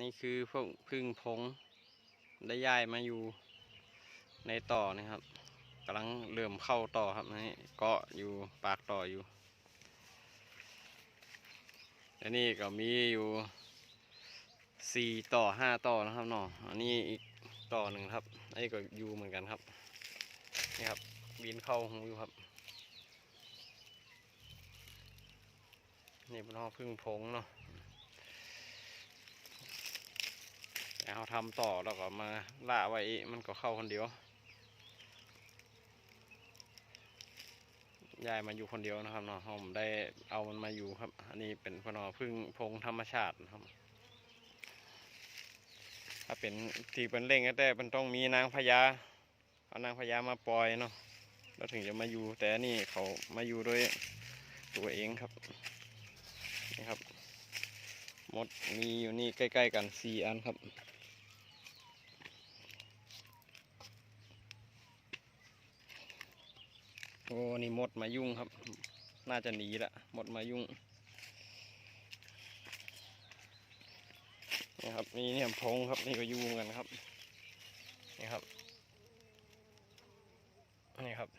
นี่คือพวกพึ่งพงได้ย้ายมาอยู่ในต่อนะครับกำลังเริ่มเข้าต่อครับนี่เกาะอยู่ปากต่ออยู่และนี่ก็มีอยู่สี่ต่อห้าต่อนะครับเนาะอันนี้อีกต่อหนึ่งครับอันนี้ก็อยู่เหมือนกันครับนี่ครับบินเข้าหูอยู่ครับ นี่เป็นห้องพึ่งพงเนาะ แต่เขาทำต่อแล้วก็มาล่าไว้มันก็เข้าคนเดียวยายมาอยู่คนเดียวนะครับเนาะผมได้เอามันมาอยู่ครับ อันนี้เป็นพนอพึ่งพงธรรมชาตินะครับ ถ้าเป็นทีเป็นเล่งก็แต่มันต้องมีนางพญาเอานางพญามาปล่อยเนาะแล้วถึงจะมาอยู่ แต่นนี่เขามาอยู่ด้วยตัวเองครับนี่ครับมดมีอยู่นี่ใกล้ ๆ กันสี่อันครับ โอ้นี่มดมายุ่งครับ น่าจะหนีละมดมายุ่งนี่ครับนี่เนี่ยพงครับนี่ก็ยุ่งกันครับนี่ครับนี่ครับ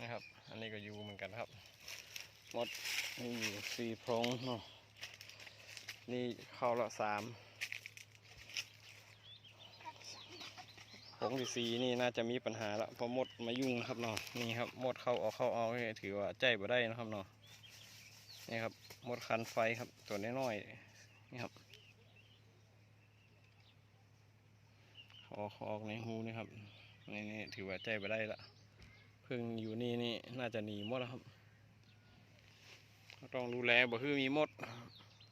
นะครับ อันนี้ก็ยู่เหมือนกันครับ มดนี่อยู่สี่พงเนาะนี่เข้าละสาม โพรงที่สี่นี่น่าจะมีปัญหาละเพราะมดมายุ่งนะครับเนาะนี่ครับมดเข้าออกเข้าออกถือว่าใจบ่ได้นะครับเนาะนี่ครับมดคันไฟครับตัวน้อยๆนี่ครับออกออกในหูนี่ครับนี่นี่ถือว่าใจบ่ได้ละเพึ่งอยู่นี่นี่น่าจะหนีมดแล้วครับต้องดูแลบ่คือมีมด